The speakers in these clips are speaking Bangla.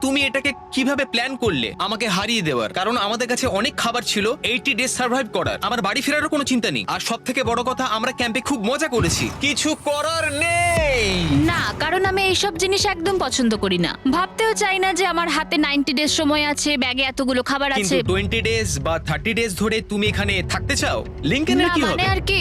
তুমি এটাকে কীভাবে প্ল্যান করলে? আমাকে হারিয়ে দেওয়ার। কারণ আমাদের কাছে অনেক খাবার ছিল এইটি ডেজ সার্ভাইভ করার। আমার বাড়ি ফেরারও কোনো চিন্তা নেই। আর সব থেকে বড় কথা আমরা ক্যাম্পে খুব মজা করেছি। কিছু করার নেই! না কারণ আমি এইসব জিনিস একদম পছন্দ করি না। ভাবতেও চাই না যে আমার হাতে নাইনটি ডেজ সময় আছে ব্যাগে এতগুলো খাবার কিন্তু আছে। টোয়েন্টি ডেজ বা থার্টি ডেজ ধরে তুমি এখানে থাকতে চাও? লিঙ্কেনের না কি মানে হবে? আর কি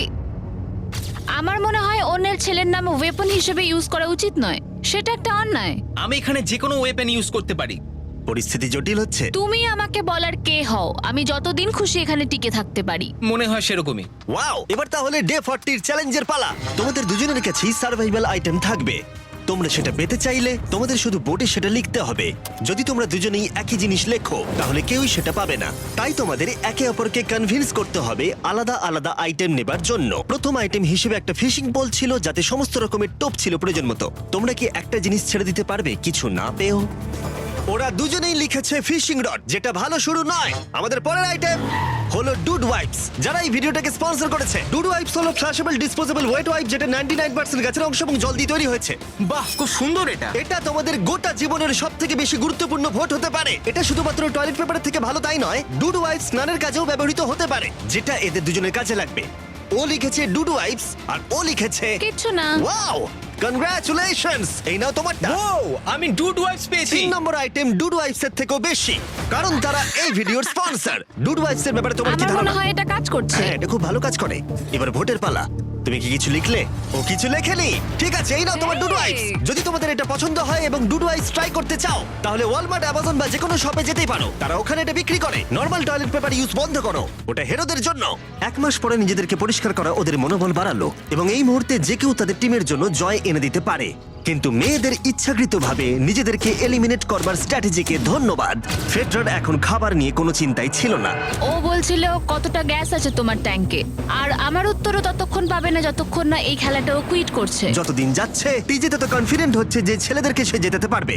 আমার মনে হয় অন্যের ছেলের নাম ওয়েপন হিসেবে ইউজ করা উচিত নয়। সেটা একটা অন্যায়। আমি এখানে যে কোনো ওয়েপেন ইউজ করতে পারি। পরিস্থিতি জটিল হচ্ছে। তুমি আমাকে বলার কে হও? আমি যতদিন খুশি এখানে টিকে থাকতে পারি। মনে হয় সেরকমই। ওয়াও এবার তাহলে ডে ফর্টির চ্যালেঞ্জের পালা। তোমাদের দুজনের কাছেই সার্ভাইভাল আইটেম থাকবে। তোমরা সেটা পেতে চাইলে তোমাদের শুধু বোর্ডে সেটা লিখতে হবে। যদি তোমরা দুজনেই একই জিনিস লেখো, তাহলে কেউই সেটা পাবে না। তাই তোমাদের একে অপরকে কনভিন্স করতে হবে আলাদা আলাদা আইটেম নেবার জন্য। প্রথম আইটেম হিসেবে একটা ফিশিং বল ছিল, যাতে সমস্ত রকমের টোপ ছিল প্রয়োজন মতো। তোমরা কি একটা জিনিস ছেড়ে দিতে পারবে? কিছু না পেও। ওরা দুজনেই লিখেছে ফিশিং রড যেটা ভালো শুরু নয়। আমাদের পরের আইটেম হলো ডুড ওয়াইপস যারা এই ভিডিওটাকে স্পন্সর করেছে ডুড ওয়াইপস হলো ফ্ল্যাশেবল ডিসপোজেবল ওয়েট ওয়াইপ যেটা 99% গাছের অংশ এবং জল দিয়ে তৈরি হয়েছে। বাহ খুব সুন্দর এটা। এটা তোমাদের গোটা জীবনের সব থেকে বেশি গুরুত্বপূর্ণ ভোট হতে পারে। এটা শুধুমাত্র টয়লেট পেপারের থেকে ভালো তাই নয় ডুড ওয়াইপস স্নানের কাজেও ব্যবহৃত হতে পারে যেটা এদের দুজনের কাজে লাগবে। ও লিখেছে ডুড ওয়াইপস আর ও লিখেছে কিচ্ছু না। ওয়াও কনগ্রাচুলেশনস এই নাও তোমারটা। ও আমি ডুড ওয়াইপস পেয়েছি। তিন নম্বর আইটেম ডুড ওয়াইপস এর থেকেও বেশি কারণ তারা এই ভিডিওর স্পন্সর ডুড ওয়াইপস এর ব্যাপারে তোমার কি আমার মনে ধারণা? হয় এটা কাজ করছে। হ্যাঁ এটা খুব ভালো কাজ করে। এবার ভোটের পালা। তুমি কি কিছু লিখলে? ও কিছু লেখেনি। ঠিক আছে এই নাও তোমার ডুডু আইস যদি তোমাদের এটা পছন্দ হয় এবং ডুডু আইস ট্রাই করতে চাও তাহলে ওয়ালমার্ট অ্যামাজন বা যে কোনো শপে যেতেই পারো। তারা ওখানে এটা বিক্রি করে। নর্মাল টয়লেট পেপার ইউজ বন্ধ করো। ওটা হেরোদের জন্য। এক মাস পরে নিজেদেরকে পরিষ্কার করা ওদের মনোবল বাড়ালো এবং এই মুহূর্তে যে কেউ তাদের টিমের জন্য জয় এনে দিতে পারে। কিন্তু মেয়েদের ইচ্ছাকৃতভাবে নিজেদেরকে এলিমিনেট করবার স্ট্র্যাটেজিকে ধন্যবাদ। ফেডরার এখন খাবার নিয়ে কোনো চিন্তাই ছিল না। ও বলছিল কতটা গ্যাস আছে তোমার ট্যাঙ্কে আর আমার উত্তরও ততক্ষণ পাবে না যতক্ষণ না এই খেলাটা ও কুইট করছে। যতদিন যাচ্ছে টিজে তত কনফিডেন্ট হচ্ছে যে ছেলেদেরকে সে জেতাতে পারবে।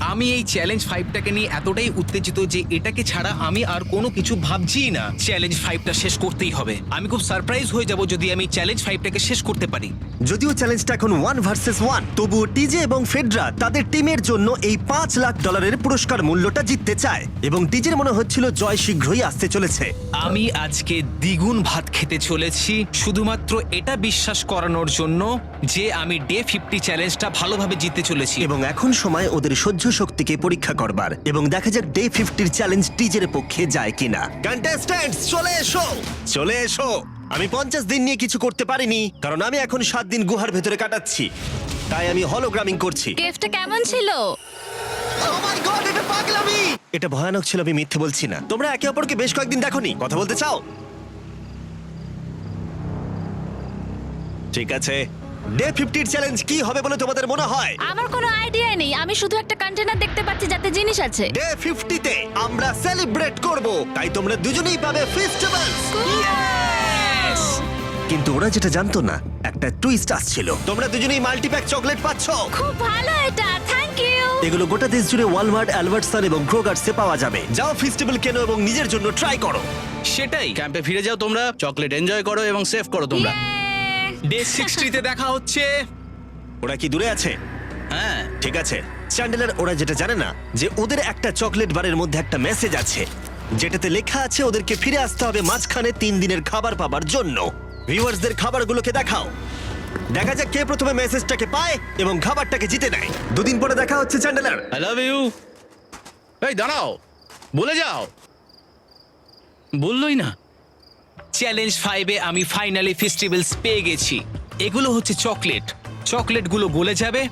আমি এই চ্যালেঞ্জ ফাইভটাকে নিয়ে এতটাই উত্তেজিত যে এটাকে ছাড়া আমি আর কোনো কিছু ভাবছি না। চ্যালেঞ্জ ফাইভটা শেষ করতেই হবে। আমি খুব সারপ্রাইজ হয়ে যাব যদি আমি চ্যালেঞ্জ ফাইভটাকে শেষ করতে পারি। যদিও চ্যালেঞ্জটা এখন ওয়ান ভার্সেস ওয়ান তবুও টিজে এবং ফেডরা তাদের টিমের জন্য এই পাঁচ লাখ ডলারের পুরস্কার মূল্যটা জিততে চায়। এবং টিজের মনে হচ্ছিল জয় শীঘ্রই আসতে চলেছে। আমি আজকে দ্বিগুণ ভাত খেতে চলেছি। শুধুমাত্র এটা বিশ্বাস করানোর জন্য যে আমি ডে ফিফটি চ্যালেঞ্জটা ভালোভাবে জিততে চলেছি। এবং এখন সময় ওদের সহ্য শক্তিকে পরীক্ষা করবার। এবং দেখা যাক ডে ফিফটির চ্যালেঞ্জ টিজের পক্ষে যায় কিনা। কন্টেস্ট্যান্টস চলে এসো! চলে এসো! আমি পঞ্চাশ দিন নিয়ে কিছু করতে পারিনি কারণ আমি এখন সাত দিন গুহার ভেতরে কাটাচ্ছি। তাই আমি হলোগ্রামিং করছি। কেফটা কেমন ছিল? Oh my God, এটা পাগলামি! এটা ভয়ানক ছিল আমি মিথ্যে বলছি না। তোমরা একে অপরকে বেশ কয়েকদিন দেখোনি। কথা বলতে চাও? ঠিক আছে। ডে ফিফটির চ্যালেঞ্জ কি হবে বলে তোমাদের মনে হয়? আমার কোনো আইডিয়া নেই। আমি শুধু একটা কন্টেনার দেখতে পাচ্ছি যাতে জিনিস আছে। ডে ফিফটিতে আমরা সেলিব্রেট করব। তাই তোমরা দুজনেই পাবে ফেস্টিভ্যালস কিন্তু ওরা যেটা জানতো না একটা টুইস্ট আসছিল। তোমরা দুজনেই মাল্টিপ্যাক চকলেট পাচ্ছ। খুব ভালো এটা থ্যাংক ইউ এগুলো গোটা দেশ জুড়ে ওয়ালমার্ট অ্যালবার্টসন এবং ক্রোগার্সে পাওয়া যাবে। যাও ফেস্টিভ্যাল কেনো এবং নিজের জন্য ট্রাই করো। সেটাই ক্যাম্পে ফিরে যাও তোমরা চকলেট এনজয় করো এবং সেভ করো তোমরা। ডে সিক্সটিতে দেখা হচ্ছে। ওরা কি দূরে আছে? হ্যাঁ। ঠিক আছে। চ্যান্ডেলার ওরা যেটা জানে না যে ওদের একটা চকলেট বারের মধ্যে একটা মেসেজ আছে। যেটাতে লেখা আছে ওদেরকে ফিরে আসতে হবে মাঝখানে তিন দিনের খাবার পাবার জন্য। ভিউয়ার্সদের খাবারগুলোকে দেখাও। দেখা যাক কে প্রথমে মেসেজটাকে পায় এবং খাবারটাকে জিতে নেয়। দুদিন পরে দেখা হচ্ছে চ্যান্ডেলার আই লাভ ইউ এই দাঁড়াও। বলে যাও। বললোই না। চ্যালেঞ্জ ফাইভে আমি ফাইনালি ফেস্টিভ্যালস পেয়ে গেছি। এগুলো হচ্ছে চকলেট চকলেটগুলো গলে যাবে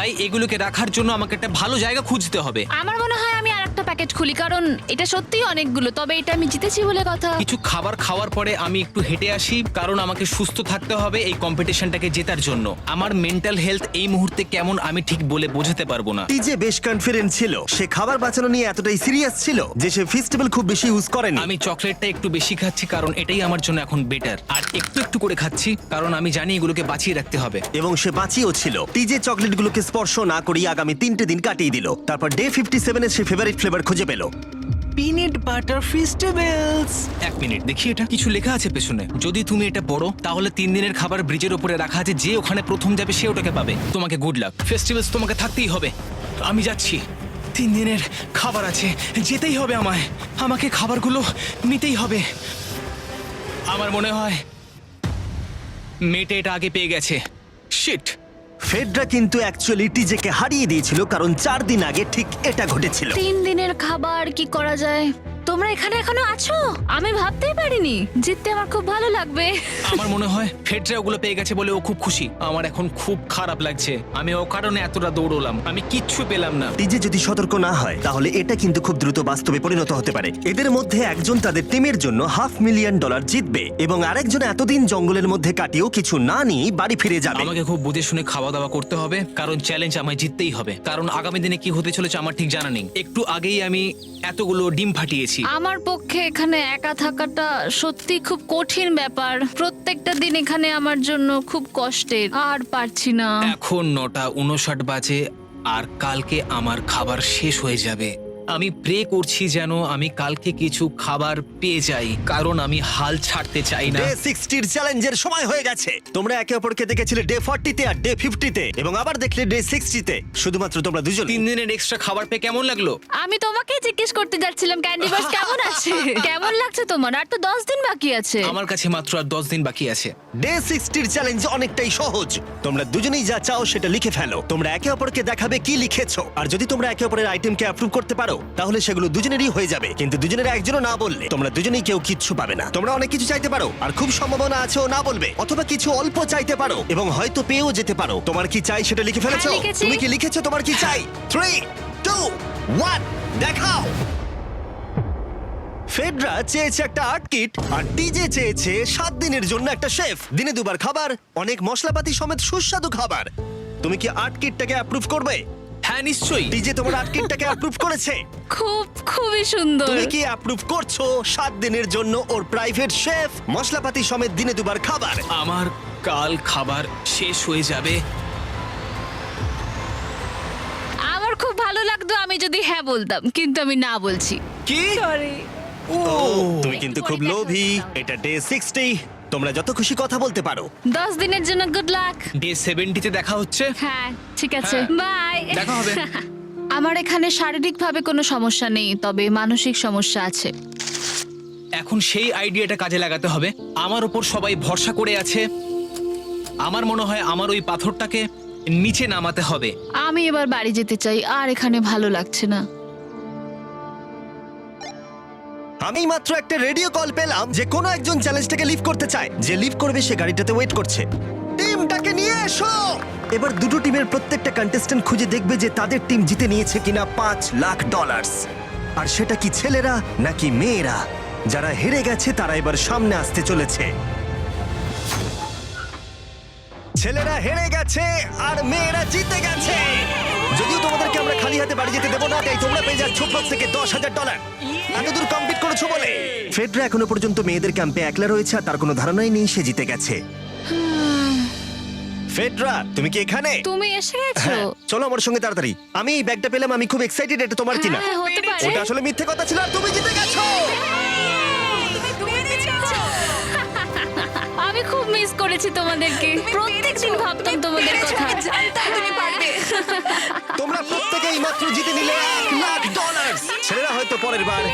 তাই এগুলোকে রাখার জন্য আমাকে একটা ভালো জায়গা খুঁজতে হবে। আমার মনে হয় আমি আর একটা প্যাকেট খুলি কারণ এটা সত্যিই অনেকগুলো তবে এটা আমি জিতেছি বলে কথা। কিছু খাবার খাওয়ার পরে আমি একটু হেঁটে আসি কারণ আমাকে সুস্থ থাকতে হবে এই কম্পিটিশনটাকে জেতার জন্য। আমার মেন্টাল হেলথ এই মুহূর্তে কেমন আমি ঠিক বলে বোঝাতে পারব না। টিজে বেশ কনফিডেন্ট ছিল সে খাবার বাঁচানো নিয়ে এতটাই সিরিয়াস ছিল যে সে ফেস্টিভ্যাল খুব বেশি ইউজ করেনি। আমি চকলেটটা একটু বেশি খাচ্ছি কারণ এটাই আমার জন্য এখন বেটার আর একটু একটু করে খাচ্ছি কারণ আমি জানি এগুলোকে বাঁচিয়ে রাখতে হবে। এবং সে বাঁচিয়েও ছিল। টিজে চকলেটগুলোকে স্পর্শ না করেই আগামী তিনটে দিন কাটিয়ে দিল। তারপর ডে ফিফটি সেভেনে সে ফেভারিট ফ্লেভার খুঁজে পেল। পিনেট বাটার ফেস্টিভ্যালস এক মিনিট দেখি এটা কিছু লেখা আছে পেছনে। যদি তুমি এটা পড়ো তাহলে তিন দিনের খাবার ব্রিজের উপরে রাখা আছে যে ওখানে প্রথম যাবে সে ওটাকে পাবে। তোমাকে গুড লাক ফেস্টিভ্যালস তোমাকে থাকতেই হবে। আমি যাচ্ছি। তিন দিনের খাবার আছে যেতেই হবে আমায়। আমাকে খাবারগুলো নিতেই হবে। আমার মনে হয় মেয়েটা এটা আগে পেয়ে গেছে। শিট ফেডরা কিন্তু অ্যাকচুয়ালি টিজেকে হারিয়ে দিয়েছিল, কারণ চার দিন আগে ঠিক এটা ঘটেছিল। তিন দিনের খাবার কি করা যায়? তোমরা এখানে এখনও আছো? আমি ভাবতেই পারিনি জিততে আমার খুব ভালো লাগবে। আমার মনে হয় ফেডরা ওগুলো পেয়ে গেছে বলে ও খুব খুশি। আমার এখন খুব খারাপ লাগছে। আমি ও কারণে এতটা দৌড়লাম। আমি কিচ্ছু পেলাম না। টিজে যদি সতর্ক না হয় তাহলে এটা কিন্তু খুব দ্রুত বাস্তবে পরিণত হতে পারে। এদের মধ্যে একজন তাদের টিমের জন্য হাফ মিলিয়ন ডলার জিতবে এবং আরেকজন এতদিন জঙ্গলের মধ্যে কাটিয়েও কিছু না নিয়ে বাড়ি ফিরে যাবে। আমাকে খুব বুঝে শুনে খাওয়া দাওয়া করতে হবে কারণ চ্যালেঞ্জ আমায় জিততেই হবে। কারণ আগামী দিনে কি হতে চলেছে আমার ঠিক জানা নেই। একটু আগেই আমি এতগুলো ডিম ফাটিয়েছি। আমার পক্ষে এখানে একা থাকাটা সত্যি খুব কঠিন ব্যাপার। প্রত্যেকটা দিন এখানে আমার জন্য খুব কষ্টের। আর পারছি না। এখন নটা উনষাট বাজে আর কালকে আমার খাবার শেষ হয়ে যাবে। আমি প্রে করছি যেন আমি কালকে কিছু খাবার পেয়ে যাই কারণ আমি হাল ছাড়তে চাই না। ডে সিক্সটির চ্যালেঞ্জের সময় হয়ে গেছে। তোমরা একে অপরকে দেখেছিলে ডে ফর্টিতে আর ডে ফিফটিতে এবং আবার দেখলে ডে সিক্সটিতে শুধুমাত্র তোমরা দুজন তিন দিনের এক্সট্রা খাবার পেয়ে কেমন লাগল? আমি তোমাকে জিজ্ঞেস করতে যাচ্ছিলাম ক্যান্ডি বাস কেমন আছে? কেমন লাগছে তোমার? আর তো দশ দিন বাকি আছে। আমার কাছে মাত্র আর দশ দিন বাকি আছে। ডে সিক্সটির চ্যালেঞ্জ অনেকটাই সহজ। তোমরা দুজনেই যা চাও সেটা লিখে ফেলো। তোমরা একে অপরকে দেখাবে কি লিখেছো। আর যদি তোমরা একে অপরের আইটেমকে অ্যাপ্রুভ করতে পারো তাহলে সেগুলো দুজনেরই হয়ে যাবে। কিন্তু দুজনের একজনও না বললে তোমরা দুজনেই কেউ কিচ্ছু পাবে না। তোমরা অনেক কিছু চাইতে পারো আর খুব সম্ভাবনা আছে ও না বলবে অথবা কিছু অল্প চাইতে পারো এবং হয়তো পেয়েও যেতে পারো। তোমার কি চাই সেটা লিখে ফেলেছো? হ্যাঁ, লিখেছি। তুমি কি লিখেছো? তোমার কি চাই? থ্রি টু ওয়ান দেখাও! ফেডরা চেয়েছে একটা আর্ট কিট আর ডিজে চেয়েছে সাত দিনের জন্য একটা শেফ। দিনে দুবার খাবার অনেক মশলাপাতি সমেত সুস্বাদু খাবার। তুমি কি আর্ট কিটটাকে অ্যাপ্রুভ করবে? হ্যাঁ নিশ্চয়ই। ডিজে তোমার আর্ট কিটটাকে অ্যাপ্রুভ করেছে। খুব খুবই সুন্দর। তুমি কি অ্যাপ্রুভ করছ? সাত দিনের জন্য ওর প্রাইভেট শেফ মশলাপাতি সমেত দিনে দুবার খাবার। আমার কাল খাবার শেষ হয়ে যাবে। আমার খুব ভালো লাগতো আমি যদি হ্যাঁ বলতাম কিন্তু আমি না বলছি। কি? সরি ও। তুমি কিন্তু খুব লোভী। এটা ডে সিক্সটি তোমরা যত খুশি কথা বলতে পারো। দশ দিনের জন্য গুড লাক ডে সেভেন্টিতে দেখা হচ্ছে। হ্যাঁ ঠিক আছে। হ্যাঁ, বাই দেখা হবে। আমার এখানে শারীরিকভাবে কোনো সমস্যা নেই তবে মানসিক সমস্যা আছে। এখন সেই আইডিয়াটা কাজে লাগাতে হবে। আমার উপর সবাই ভরসা করে আছে। আমার মনে হয় আমার ওই পাথরটাকে নিচে নামাতে হবে। আমি এবার বাড়ি যেতে চাই আর এখানে ভালো লাগছে না। আমি মাত্র একটা রেডিও কল পেলাম যে কোনো একজন চ্যালেঞ্জটাকে লিভ করতে চায়। যে লিভ করবে, সে গাড়িটাতে ওয়েট করছে। টিমটাকে নিয়ে এসো! এবার দুটো টিমের প্রত্যেকটা কন্টেস্ট্যান্ট খুঁজে দেখবে যে তাদের টিম জিতে নিয়েছে কিনা পাঁচ লাখ ডলার্স আর সেটা কি ছেলেরা নাকি মেয়েরা? যারা হেরে গেছে, তারা এবার সামনে আসতে চলেছে। ছেলেরা হেরে গেছে, আর মেয়েরা জিতে গেছে। যদিও তোমাদেরকে আমরা খালি হাতে বাড়ি যেতে দেবো না তাই তোমরা পেয়ে যাচ্ছ থেকে দশ হাজার ডলার এতদূর কমপ্লিট করেছ বলে। ফেডরা এখনও পর্যন্ত মেয়েদের ক্যাম্পে একলা রয়েছে আর তার কোনো ধারণাই নেই সে জিতে গেছে। ফেডরা তুমি কি এখানে? তুমি এসে গেছো? হ্যাঁ চলো আমার সঙ্গে তাড়াতাড়ি। আমি এই ব্যাগটা পেলাম আমি খুব এক্সাইটেড এটা তোমার কিনা। হ্যাঁ, হতে পারে। ওটা আসলে মিথ্যে কথা ছিল আর তুমি জিতে গেছো। মিস করেছি তোমাদেরকে। প্রত্যেকদিন ভাবতাম তোমাদের কথা। তুমি পারবে। তোমরা প্রত্যেকেই মাত্র জিতে নিলে এক লাখ ডলার ছেলেরা হয়তো পরের বার।